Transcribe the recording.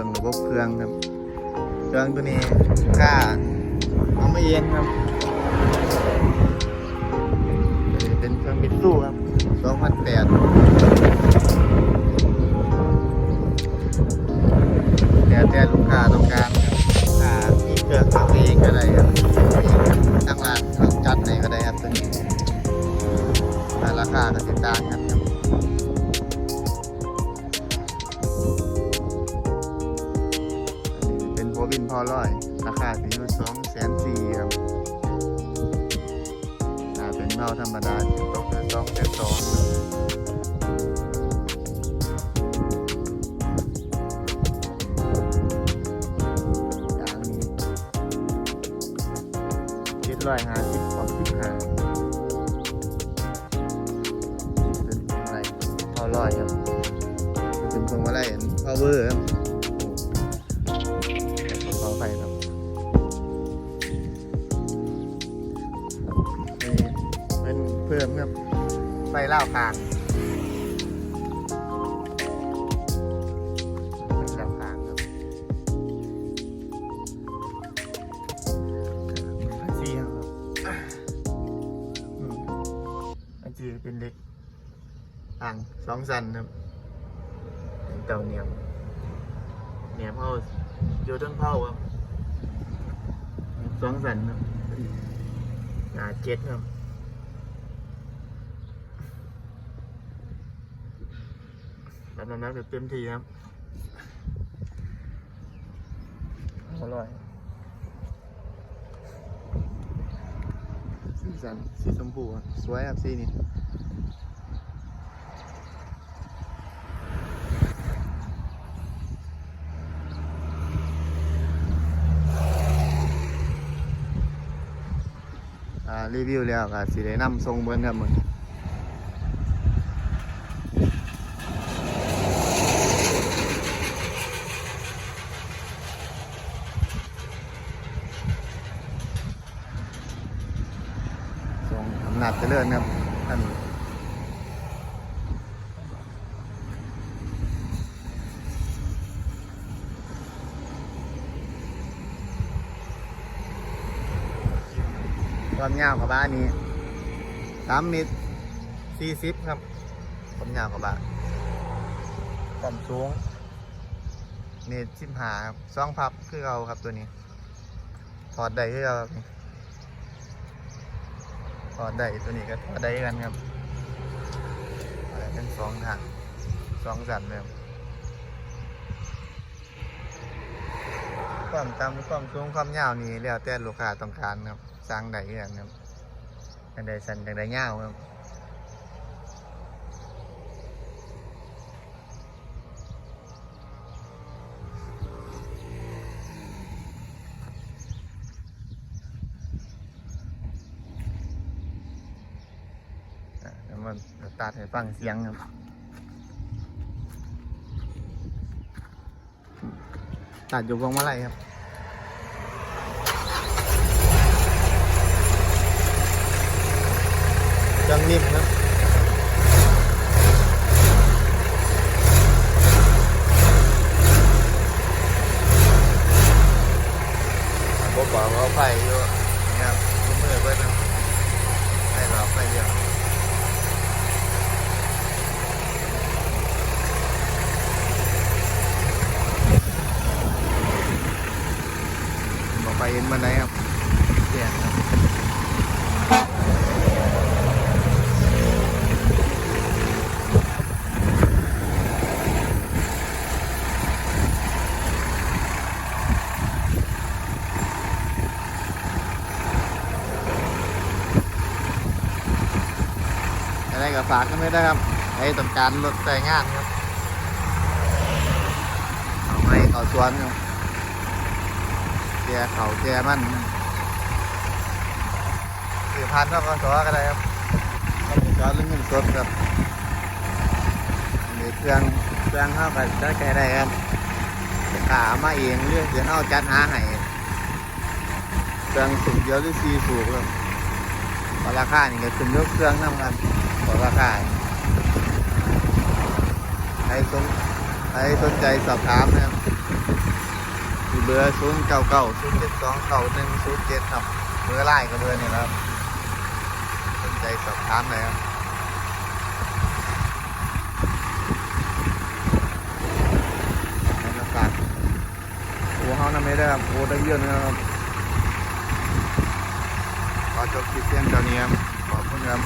บิ่งระบบเครื่องครับเครื่องตัวนี้ค่าเอามาเองครับ นี้เป็นโบวินพอร้อย ราคาจะอยู่สองแสนสี่ครับถ้าเป็นเผาธรรมดาจะตกละสองแสนสองอย่างนี้เจ็ดร้อยห้าสิบสองสิบห้าเป็นอะไรเผาร้อยครับเป็นพวงมาลัยพาวเวอร์ครับ เป็นเพิ่มครับไฟเล่าวคางไฟเล่าวคางครับไอจีครับอืมไอจีเป็นเล็กอ่างสองสันครับเป็นเต่าเหนียมเหนียมเผาโยต้นเผาครับสองสันครับหนาเจ็ดครับ รับน้ำหนักแบบเต็มที่ครับอร่อยสีสันสีชมพูอะสวยครับสีนี้อ่ารีวิวแล้วก็สีได้นำทรงเบิ้งครับมึงทรงอำนาจ เจริญครับท่านความยาวของบ้านนี้สามเมตรสี่สิบครับความยาวของบ้านความสูงเมตรสิบห้าครับสองพับคือเราครับตัวนี้ ถอดได้คือเราครับนี่ถ อดได้ตัวนี้ก็ทอดได้กันครับเป็นสองทางสองสันเลยครับความต่ำความสูงความยาวนี่แล้วแต่ลูกค้าต้องการครับสร้างได้กันครับอันใดสันจังใดยาวครับอะเดี๋ยว มันตัดให้ฟังเสียงครับตัดอยู่วงมาลัยครับจังนิ่มครับผมบอกว่าไฟอยู่นี่ครับมือมือเบิ้ลครับไฟหลอกไฟเดียวบอกไป เห็นมันไหนครับแย่ครับอะไรก็ฝากกันไว้ด้วยครับไอ้ต้องการรถใส่งานครับเอาไม้เขาสวนครับ กเขาแกมันสื่อพันธุ์ก็กสก็ได้ครับต้องจอดเรื่องเงินสดครับเครื่องเครื่องเข้ากันจะแก้ได้ครับขามาเองเรื่องเดี๋ยวเอาจัดหาให้เครื่องสูบเดียวหรือซีสูบครับพอราคานี่ก็ขึ้นยกเครื่องน้ำกันพอราคาใครสนใครสนใจสอบถามนะครับที่ เบอร์ศูนย์เก้าเก้าศูนย์เจ็ดสองเก้าหนึ่งศูนย์เจ็ดครับเบอร์ไล่กับเบอร์นี่ครับสนใจสอบถามเลยครับบรรยากาศโอ้เฮานั่นไม่ได้ครับโอ้ได้เยอะนะครับขอจบคลิปเพียงเท่านี้ครับขอบคุณครับ